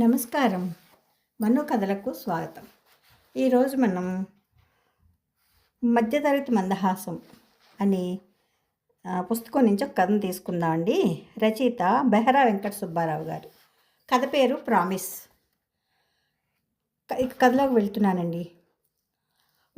నమస్కారం. మను కథలకు స్వాగతం. ఈరోజు మనం మధ్యతరగతి మందహాసం అని పుస్తకం నుంచి ఒక కథను తీసుకుందామండి రచయిత బెహరా వెంకట సుబ్బారావు గారు. కథ పేరు ప్రామిస్. క- ఇక కథలోకి వెళ్తున్నానండి.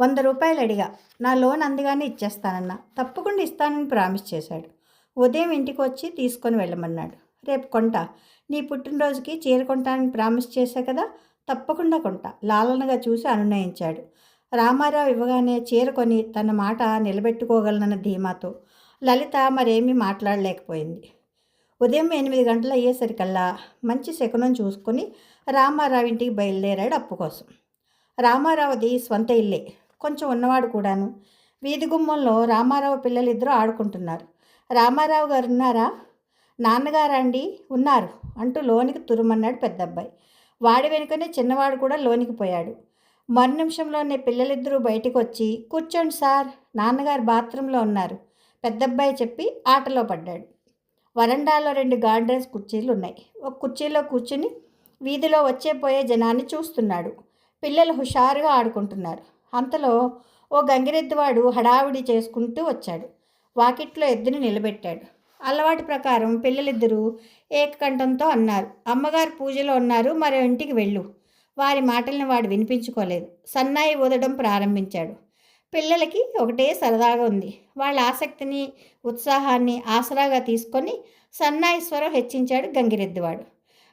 వంద రూపాయలు అడిగా. నా లోన్ అందుగానే ఇచ్చేస్తానన్న. తప్పకుండా ఇస్తానని ప్రామిస్ చేశాడు. ఉదయం ఇంటికి వచ్చి తీసుకొని వెళ్ళమన్నాడు. రేపు కొంటా. నీ పుట్టినరోజుకి చీర కొంటానని ప్రామిస్ చేశా కదా తప్పకుండా కొంటా లాలనగా చూసి అనునయించాడు. రామారావు ఇవ్వగానే చీర కొని తన మాట నిలబెట్టుకోగలనన్న ధీమాతో లలిత మరేమీ మాట్లాడలేకపోయింది. ఉదయం ఎనిమిది గంటలు అయ్యేసరికల్లా మంచి శకునం చూసుకొని రామారావు ఇంటికి బయలుదేరాడు అప్పు కోసం. రామారావుది స్వంత ఇల్లే కొంచెం ఉన్నవాడు కూడాను. వీధి గుమ్మంలో రామారావు పిల్లలిద్దరూ ఆడుకుంటున్నారు. రామారావు గారు ఉన్నారా? నాన్నగారండి ఉన్నారు అంటూ లోనికి తురుమన్నాడు పెద్దబ్బాయి. వాడి వెనుకనే చిన్నవాడు కూడా లోనికి పోయాడు. మరు నిమిషంలోనే పిల్లలిద్దరూ బయటికి వచ్చి కూర్చోండి సార్ నాన్నగారు బాత్రూంలో ఉన్నారు. పెద్దబ్బాయి చెప్పి ఆటలో పడ్డాడు. వరండాలో రెండు గార్డెన్స్ కుర్చీలు ఉన్నాయి. ఒక కుర్చీలో కూర్చుని వీధిలో వచ్చే పోయే జనాన్ని చూస్తున్నాడు. పిల్లలు హుషారుగా ఆడుకుంటున్నారు. అంతలో ఓ గంగిరెద్దువాడు హడావిడి చేసుకుంటూ వచ్చాడు. వాకిట్లో ఎద్దుని నిలబెట్టాడు. అలవాటు ప్రకారం పిల్లలిద్దరూ ఏకకంఠంతో అన్నారు. అమ్మగారు పూజలో ఉన్నారు మరో ఇంటికి వెళ్ళు. వారి మాటలను వాడు వినిపించుకోలేదు. సన్నాయి ఊదడం ప్రారంభించాడు. పిల్లలకి ఒకటే సరదాగా ఉంది. వాళ్ళ ఆసక్తిని ఉత్సాహాన్ని ఆసరాగా తీసుకొని సన్నాయి స్వరం హెచ్చించాడు గంగిరెద్దువాడు.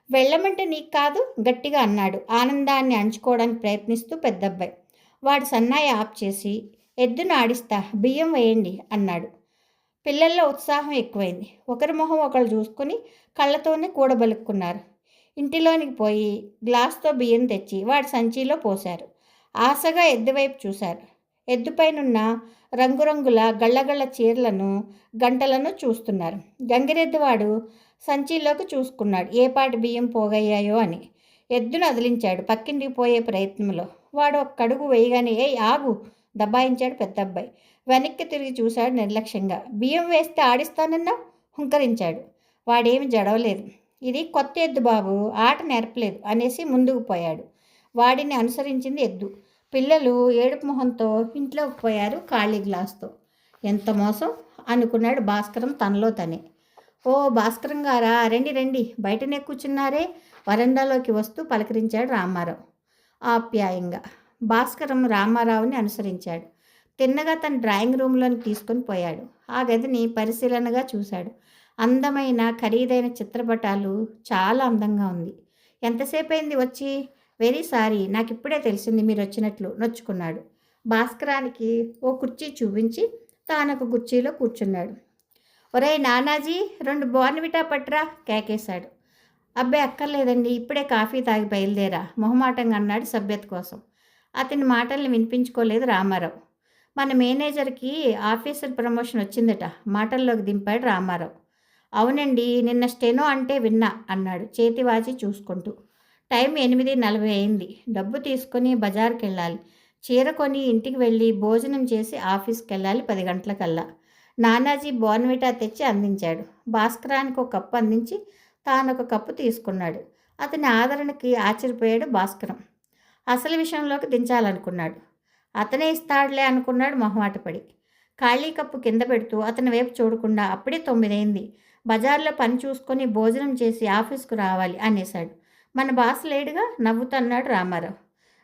వెళ్ళమంటే నీకు కాదు గట్టిగా అన్నాడు. ఆనందాన్ని అంచుకోవడానికి ప్రయత్నిస్తూ పెద్దబ్బాయి. వాడు సన్నాయి ఆప్ చేసి ఎద్దును ఆడిస్తా బియ్యం వేయండి అన్నాడు. పిల్లల్లో ఉత్సాహం ఎక్కువైంది. ఒకరి మొహం ఒకరు చూసుకుని కళ్ళతోనే కూడబలుక్కున్నారు. ఇంటిలోనికి పోయి గ్లాస్తో బియ్యం తెచ్చి వాడి సంచిలో పోశారు. ఆశగా ఎద్దువైపు చూశారు. ఎద్దుపైనున్న రంగురంగుల గళ్ళగళ్ళ చీరలను గంటలను చూస్తున్నారు. గంగిరెద్దువాడు సంచిలోకి చూసుకున్నాడు. ఏ పాటి బియ్యం పోగయ్యాయో అని. ఎద్దును అదిలించాడు పక్కింటికి పోయే ప్రయత్నంలో. వాడు ఒక్కడుగు వేయగానే ఏ ఆగు! దబాయించాడు పెద్దబ్బాయి. వెనక్కి తిరిగి చూశాడు నిర్లక్ష్యంగా. బియ్యం వేస్తే ఆడిస్తానన్నా హుంకరించాడు. వాడేమి జడవలేదు. ఇది కొత్త ఎద్దు బాబు ఆట నేర్పలేదు అనేసి ముందుకు పోయాడు. వాడిని అనుసరించింది ఎద్దు. పిల్లలు ఏడుపు మొహంతో ఇంట్లోకి పోయారు ఖాళీ గ్లాస్తో. ఎంత మోసం? అనుకున్నాడు భాస్కరం తనలో తనే. ఓ భాస్కరం గారా రండి రండి. బయటనే కూర్చున్నారే? వరండాలోకి వస్తూ పలకరించాడు రామారావు. ఆప్యాయంగా. భాస్కరం రామారావుని అనుసరించాడు. తిన్నగా తన డ్రాయింగ్ రూమ్లోని తీసుకొని పోయాడు. ఆ గదిని పరిశీలనగా చూశాడు. అందమైన ఖరీదైన చిత్రపటాలు చాలా అందంగా ఉంది. ఎంతసేపు అయింది వచ్చి? వెరీ సారీ నాకు ఇప్పుడే తెలిసింది మీరు వచ్చినట్లు నొచ్చుకున్నాడు. భాస్కరానికి ఓ కుర్చీ చూపించి తానొక కుర్చీలో కూర్చున్నాడు. ఒరేయ్ నానాజీ రెండు బోర్న్విటా పట్రా కేకేశాడు. అబ్బాయి అక్కర్లేదండి ఇప్పుడే కాఫీ తాగి బయలుదేరా మొహమాటంగా అన్నాడు సభ్యత కోసం. అతని మాటల్ని వినిపించుకోలేదు రామారావు. మన మేనేజర్కి ఆఫీసర్ ప్రమోషన్ వచ్చిందట మాటల్లోకి దింపాడు రామారావు. అవునండి నిన్న స్టెనో అంటే విన్నా అన్నాడు చేతి వాచి చూసుకుంటూ. టైం ఎనిమిది నలభై అయింది. డబ్బు తీసుకొని బజార్కి వెళ్ళాలి చీర కొని ఇంటికి వెళ్ళి భోజనం చేసి ఆఫీస్కి వెళ్ళాలి పది గంటలకల్లా. నానాజీ బోర్న్విటా తెచ్చి అందించాడు. భాస్కరానికి ఒక కప్పు అందించి తాను ఒక కప్పు తీసుకున్నాడు. అతని ఆదరణకి ఆశ్చర్యపోయాడు భాస్కరం. అసలు విషయంలోకి దించాలనుకున్నాడు. అతనే ఇస్తాడులే అనుకున్నాడు మొహమాటపడి. ఖాళీ కప్పు కింద పెడుతూ అతని వైపు చూడకుండా అప్పుడే తొమ్మిదైంది. బజార్లో పని చూసుకొని భోజనం చేసి ఆఫీస్కు రావాలి అనేశాడు. మన బాస్ లేడుగా? నవ్వుతన్నాడు రామారావు.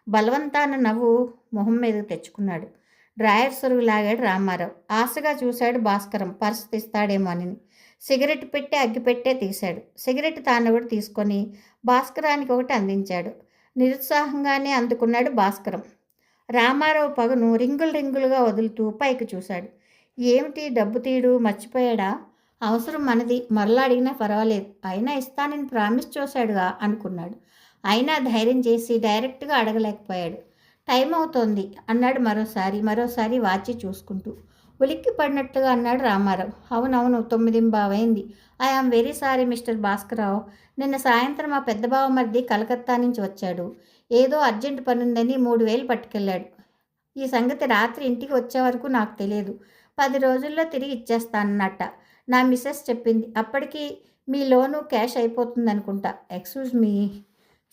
బలవంతాన నవ్వు మొహం మీదకు తెచ్చుకున్నాడు. డ్రాయర్ సొరుగు లాగాడు రామారావు. ఆశగా చూశాడు భాస్కరం. పర్సు తీస్తాడేమో అని. సిగరెట్ పెట్టి అగ్గిపెట్టే తీశాడు. సిగరెట్ తాను కూడా తీసుకొని భాస్కరానికి ఒకటి అందించాడు. నిరుత్సాహంగానే అందుకున్నాడు భాస్కరం. రామారావు పగను రింగులు రింగులుగా వదులుతూ పైకి చూశాడు. ఏమిటి డబ్బు తీయడు మర్చిపోయాడా? అవసరం మనది. మరలా అడిగినా పర్వాలేదు. అయినా ఇస్తానని ప్రామిస్ చేశాడుగా అనుకున్నాడు. అయినా ధైర్యం చేసి డైరెక్ట్గా అడగలేకపోయాడు. టైం అవుతోంది అన్నాడు మరోసారి మరోసారి వాచి చూసుకుంటూ. ఉలిక్కి పడినట్టుగా అన్నాడు రామారావు. అవునవును తొమ్మిది బావైంది I am very sorry mister Bhaskararao. నిన్న సాయంత్రం మా పెద్ద బావ మరిది కలకత్తా నుంచి వచ్చాడు. ఏదో అర్జెంట్ పనుందని మూడు వేలు పట్టుకెళ్ళాడు. ఈ సంగతి రాత్రి ఇంటికి వచ్చే వరకు నాకు తెలియదు. పది రోజుల్లో తిరిగి ఇచ్చేస్తానన్నట్ట. నా మిస్సెస్ చెప్పింది. అప్పటికి మీ లోను క్యాష్ అయిపోతుంది అనుకుంటా ఎక్స్క్యూజ్ మీ.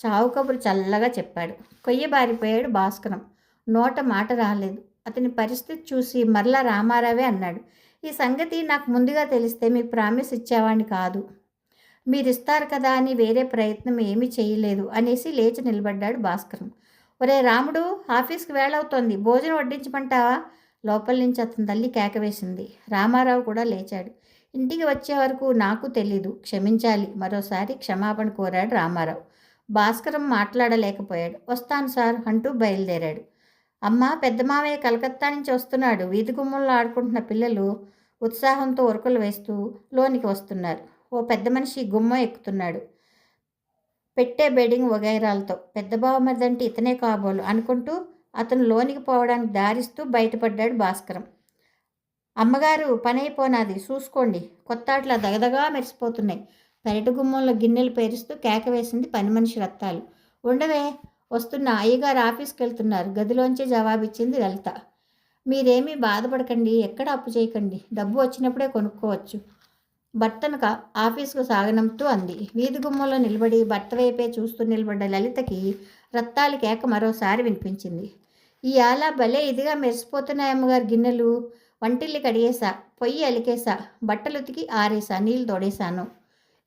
చావు కబురు చల్లగా చెప్పాడు. కొయ్య బారిపోయాడు భాస్కరం. నోట మాట రాలేదు. అతని పరిస్థితి చూసి మరలా రామారావే అన్నాడు. ఈ సంగతి నాకు ముందుగా తెలిస్తే మీకు ప్రామిస్ ఇచ్చేవాడిని కాదు. మీరు ఇస్తారు కదా అని వేరే ప్రయత్నం ఏమీ చేయలేదు అనేసి లేచి నిలబడ్డాడు భాస్కరం. ఒరే రాముడు ఆఫీస్కి వేళవుతోంది భోజనం వడ్డించమంటావా? లోపల నుంచి అతని తల్లి కేకవేసింది రామారావు కూడా లేచాడు. ఇంటికి వచ్చే వరకు నాకు తెలీదు. క్షమించాలి. మరోసారి క్షమాపణ కోరాడు రామారావు. భాస్కరం మాట్లాడలేకపోయాడు. వస్తాను సార్ అంటూ బయలుదేరాడు. అమ్మ పెద్ద మామయ్య కలకత్తా నుంచి వస్తున్నాడు. వీధి గుమ్మంలో ఆడుకుంటున్న పిల్లలు ఉత్సాహంతో ఉరకలు వేస్తూ లోనికి వస్తున్నారు. ఓ పెద్ద మనిషి గుమ్మం ఎక్కుతున్నాడు. పెట్టే బెడ్డింగ్ వగైరాలతో పెద్ద బావమరిదంటే ఇతనే కాబోలు అనుకుంటూ అతను లోనికి పోవడానికి దారిస్తూ బయటపడ్డాడు భాస్కరం. అమ్మగారు పని అయిపోనాది చూసుకోండి. కొత్త అట్లా దగదగా మెరిసిపోతున్నాయి. పెరటి గుమ్మంలో గిన్నెలు పేరుస్తూ కేక వేసింది పని మనిషి రత్తాలు. ఉండవే వస్తున్న అయ్యగారు ఆఫీస్కి వెళ్తున్నారు గదిలోంచి జవాబిచ్చింది లలిత. మీరేమీ బాధపడకండి. ఎక్కడ అప్పు చేయకండి. డబ్బు వచ్చినప్పుడే కొనుక్కోవచ్చు. భర్తను కా ఆఫీసుకు సాగనంతూ అంది. వీధి గుమ్మంలో నిలబడి భర్త వైపే చూస్తూ నిలబడ్డ లలితకి రత్తాలు కేక మరోసారి వినిపించింది. ఈ ఆలా భలే ఇదిగా మెరిసిపోతున్నాయి అమ్మగారు గిన్నెలు. వంటిల్లి కడిగేసా పొయ్యి అలికేసా బట్టలు ఉతికి ఆరేసా నీళ్ళు తోడేశాను.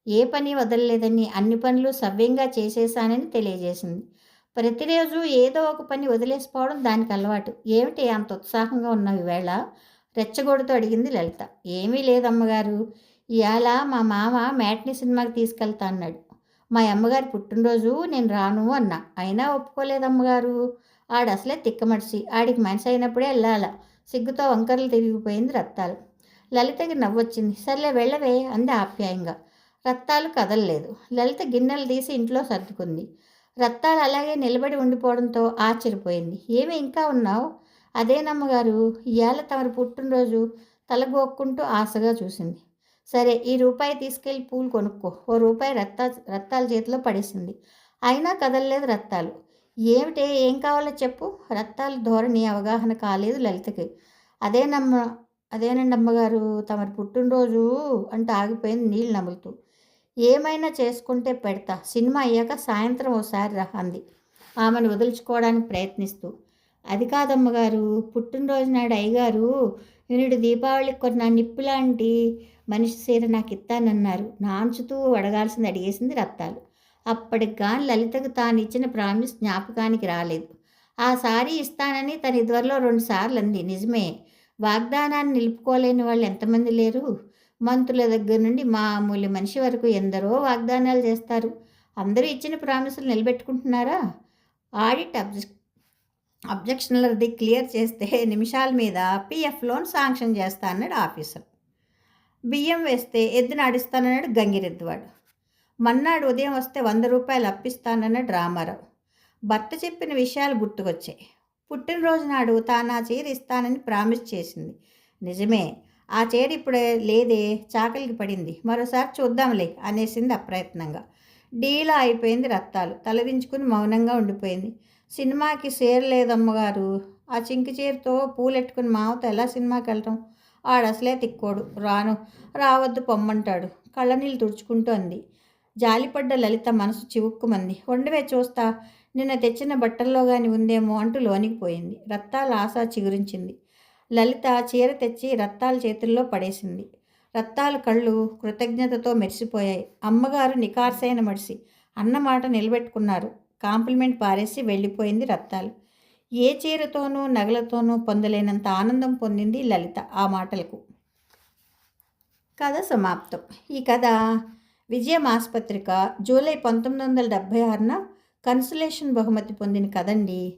ఏ పని వదలలేదని అన్ని పనులు సవ్యంగా చేసేశానని తెలియజేసింది. ప్రతిరోజు ఏదో ఒక పని వదిలేసిపోవడం దానికి అలవాటు. ఏమిటి అంత ఉత్సాహంగా ఉన్నావు ఈవేళ? రెచ్చగొడుతూ అడిగింది లలిత. ఏమీ లేదమ్మగారు. ఇవాళ మా మామ మ్యాట్ని సినిమాకి తీసుకెళ్తా అన్నాడు. మా అమ్మగారి పుట్టినరోజు నేను రాను అన్నా. అయినా ఒప్పుకోలేదమ్మగారు. ఆడు అసలే తిక్కమడిసి ఆడికి మనిషి అయినప్పుడే వెళ్ళాల. సిగ్గుతో వంకరలు తిరిగిపోయింది రత్తాలు. లలితకి నవ్వొచ్చింది. సర్లే వెళ్ళవే అంది ఆప్యాయంగా. రత్తాలు కదలలేదు. లలిత గిన్నెలు తీసి ఇంట్లో సర్దుకుంది. రత్తాలు అలాగే నిలబడి ఉండిపోవడంతో ఆశ్చర్యపోయింది. ఏమి ఇంకా ఉన్నావు? అదేనమ్మగారు ఇవాళ తమరి పుట్టినరోజు తలగోక్కుంటూ ఆశగా చూసింది. సరే ఈ రూపాయి తీసుకెళ్ళి పూలు కొనుక్కో. ఓ రూపాయి రత్తా రత్తాల చేతిలో పడేసింది. అయినా కదలలేదు రత్తాలు ఏమిటే? ఏం కావాలో చెప్పు. రత్తాల ధోరణి అవగాహన కాలేదు లలితకి. అదేనమ్మ అదేనండి అమ్మగారు తమరి పుట్టినరోజు అంటూ ఆగిపోయింది నీళ్ళు నములుతూ. ఏమైనా చేసుకుంటే పెడతా. సినిమా అయ్యాక సాయంత్రం ఓసారి రా అంది. ఆమెను వదులుచుకోవడానికి ప్రయత్నిస్తూ. అది కాదమ్మగారు పుట్టినరోజు నాడు అయ్యగారు నేడు దీపావళికి కొన్న నిప్పు లాంటి మనిషి సీర నాకు ఇస్తానన్నారు నాంచుతూ అడగాల్సింది అడిగేసింది రత్తాలు. అప్పటికి కానీ లలితకు తాను ఇచ్చిన ప్రామిస్ జ్ఞాపకానికి రాలేదు. ఆ సారీ ఇస్తానని తన ఇదివరలో రెండు సార్లు అంది నిజమే. వాగ్దానాన్ని నిలుపుకోలేని వాళ్ళు ఎంతమంది లేరు? మంత్రుల దగ్గర నుండి మామూలు మనిషి వరకు ఎందరో వాగ్దానాలు చేస్తారు. అందరూ ఇచ్చిన ప్రామిసులు నిలబెట్టుకుంటున్నారా? ఆడిట్ అబ్జెక్ అబ్జెక్షన్లది క్లియర్ చేస్తే నిమిషాల మీద పిఎఫ్ లోన్ శాంక్షన్ చేస్తా అన్నాడు ఆఫీసర్. బియ్యం వేస్తే ఎద్దు నాడిస్తానన్నాడు గంగిరెద్దువాడు. మన్నాడు ఉదయం వస్తే వంద రూపాయలు అప్పిస్తానన్నాడు రామారావు. భర్త చెప్పిన విషయాలు గుర్తుకొచ్చాయి. పుట్టినరోజు నాడు తానా చీర ఇస్తానని ప్రామిస్ చేసింది. నిజమే ఆ చీర ఇప్పుడే లేదే చాకలికి పడింది. మరోసారి చూద్దాంలే అనేసింది అప్రయత్నంగా. డీలా అయిపోయింది రత్తాలు. తలదించుకుని మౌనంగా ఉండిపోయింది. సినిమాకి చీర లేదమ్మగారు. ఆ చింకి చీరతో పూలెట్టుకుని మావతో ఎలా సినిమాకి వెళ్ళటం? ఆడసలే తిక్కోడు. రాను రావద్దు పొమ్మంటాడు. కళ్ళనీళ్ళు తుడుచుకుంటూ అంది. జాలిపడ్డ లలిత మనసు చివుక్కుమంది. వండవే చూస్తా. నిన్న తెచ్చిన బట్టల్లో కానీ ఉందేమో అంటూ లోనికి పోయింది. రత్తాల ఆశ చిగురించింది. లలిత చీర తెచ్చి రత్తాల చేతుల్లో పడేసింది. రత్తాల కళ్ళు కృతజ్ఞతతో మెరిసిపోయాయి. అమ్మగారు నికార్సైన మడిసి అన్నమాట నిలబెట్టుకున్నారు. కాంప్లిమెంట్ పారేసి వెళ్ళిపోయింది రత్తాలు. ఏ చీరతోనూ నగలతోనూ పొందలేనంత ఆనందం పొందింది లలిత ఆ మాటలకు. కథ సమాప్తం. ఈ కథ విజయం ఆసుపత్రిక జూలై పంతొమ్మిది వందల డెబ్భై ఆరున కన్సులేషన్ బహుమతి పొందిన కదండి